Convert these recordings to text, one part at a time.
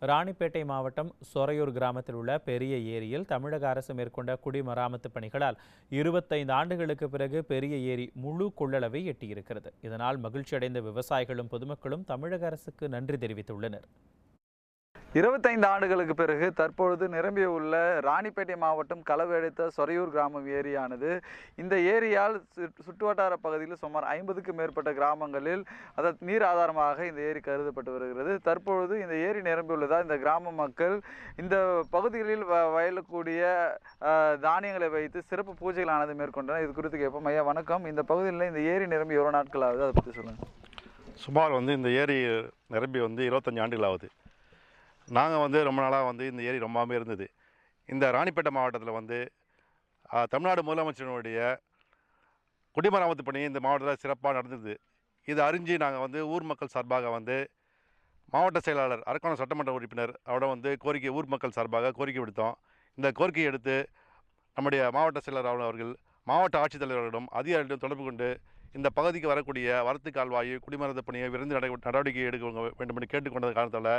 ராணிப்பேட்டை மாவட்டம் சொரையூர் கிராமத்தில் உள்ள பெரிய ஏரியில் தமிழக அரசு மேற்கொண்ட குடிமராமத்து பணிகளால் இருபத்தைந்து ஆண்டுகளுக்கு பிறகு பெரிய ஏரி முழு கொள்ளளவை எட்டியிருக்கிறது. இதனால் மகிழ்ச்சியடைந்த விவசாயிகளும் பொதுமக்களும் தமிழக அரசுக்கு நன்றி தெரிவித்துள்ளனர். இருபத்தைந்து ஆண்டுகளுக்கு பிறகு தற்பொழுது நிரம்பிய உள்ள ராணிப்பேட்டை மாவட்டம் களவெடுத்த சொரையூர் கிராமம் ஏரியானது. இந்த ஏரியால் சுற்றுவட்டார பகுதியில் சுமார் ஐம்பதுக்கும் மேற்பட்ட கிராமங்களில் அதாவது நீர் ஆதாரமாக இந்த ஏரி கருதப்பட்டு வருகிறது. தற்பொழுது இந்த ஏரி நிரம்பியுள்ளதால் இந்த கிராம மக்கள் இந்த பகுதிகளில் வ வயலக்கூடிய தானியங்களை வைத்து சிறப்பு பூஜைகளானது மேற்கொண்டனர். இது குறித்து கேட்போம். ஐயா வணக்கம். இந்த பகுதியில் இந்த ஏரி நிரம்பி எவ்வளோ நாட்கள் ஆகுது? அதை பற்றி சொல்லுங்கள் சுமார் வந்து இந்த ஏரி நிரம்பி வந்து இருபத்தஞ்சி ஆண்டுகள் ஆகுது. நாங்கள் வந்து ரொம்ப நாளாக வந்து இந்த ஏரி ரொம்பாமே இருந்தது. இந்த ராணிப்பேட்டை மாவட்டத்தில் வந்து தமிழ்நாடு முதலமைச்சரினுடைய குடிமராமத்து பணி இந்த மாவட்டத்தில் சிறப்பாக நடந்தது. இதை அறிஞ்சு நாங்கள் வந்து ஊர் மக்கள் சார்பாக வந்து மாவட்ட செயலாளர் அரக்கோணம் சட்டமன்ற உறுப்பினர் அவரோட வந்து கோரிக்கை ஊர் மக்கள் சார்பாக கோரிக்கை விடுத்தோம். இந்த கோரிக்கையை எடுத்து நம்முடைய மாவட்ட செயலர் அவர்கள் மாவட்ட ஆட்சித்தலைவர்களிடம் அதிகாரிகளிடம் தொடர்பு கொண்டு இந்த பகுதிக்கு வரக்கூடிய வரத்து கால்வாயு குடிமரத்து பணியை விரைந்து நட நடவடிக்கை எடுக்க வேண்டும் என்று கேட்டுக்கொண்ட காரணத்தால்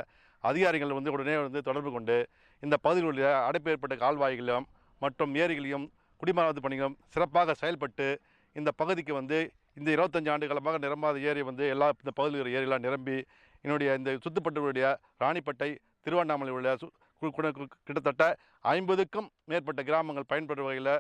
அதிகாரிகள் வந்து உடனே வந்து தொடர்பு கொண்டு இந்த பகுதியில் உள்ள அடைப்பு ஏற்பட்ட கால்வாய்களிலும் மற்றும் ஏரிகளையும் குடிமராமத்து பணிகளும் சிறப்பாக செயல்பட்டு இந்த பகுதிக்கு வந்து இந்த இருபத்தஞ்சு ஆண்டு காலமாக நிரம்பாத ஏரி வந்து எல்லா இந்த பகுதியில் இருக்கிற ஏரியெல்லாம் நிரம்பி என்னுடைய இந்த சுத்துப்பட்டுடைய ராணிப்பட்டை திருவண்ணாமலை உள்ள கிட்டத்தட்ட ஐம்பதுக்கும் மேற்பட்ட கிராமங்கள் பயன்பெறும் வகையில்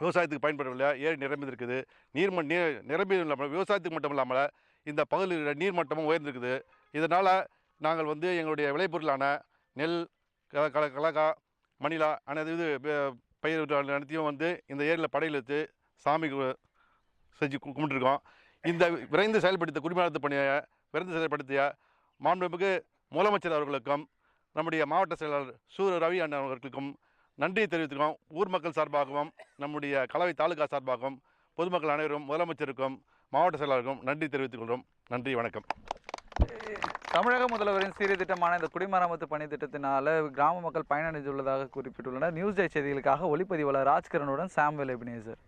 விவசாயத்துக்கு பயன்படவில்லை ஏரி நிரம்பி இருக்குது நீர்ம நீர் நிரம்பி இல்லாமல் விவசாயத்துக்கு மட்டும் இல்லாமல் இந்த பகுதியில் நீர்மட்டமும் உயர்ந்திருக்குது. இதனால் நாங்கள் வந்து எங்களுடைய விளைபொருளான நெல் க- கலக்கா மணிலா அனைத்து இது பயிர் அனைத்தையும் வந்து இந்த ஏரியில் படையில் வச்சு சாமி செஞ்சு கும்பிட்டுருக்கோம். இந்த விரைந்து செயல்படுத்த குடிமராத்து பணியை விரைந்து செயல்படுத்திய மாண்புமிகு முதலமைச்சர் அவர்களுக்கும் நம்முடைய மாவட்ட செயலாளர் சூர ரவி அண்ணன் அவர்களுக்கும் நன்றியை தெரிவித்துக்கிறோம் ஊர் மக்கள் சார்பாகவும் நம்முடைய கலவை தாலுகா சார்பாகவும் பொதுமக்கள் அனைவரும் முதலமைச்சருக்கும் மாவட்ட செயலாளருக்கும் நன்றி தெரிவித்துக் கொள்கிறோம். நன்றி வணக்கம். தமிழக முதல்வரின் சீரிய திட்டமான இந்த குடிமராமத்து பணி திட்டத்தினால கிராம மக்கள் பயனடைந்துள்ளதாக குறிப்பிட்டுள்ளனர். நியூஸ் டே செய்திகளுக்காக ஒளிப்பதிவாளர் ராஜ்கிரனுடன் சாம்வெல் எபினேசர்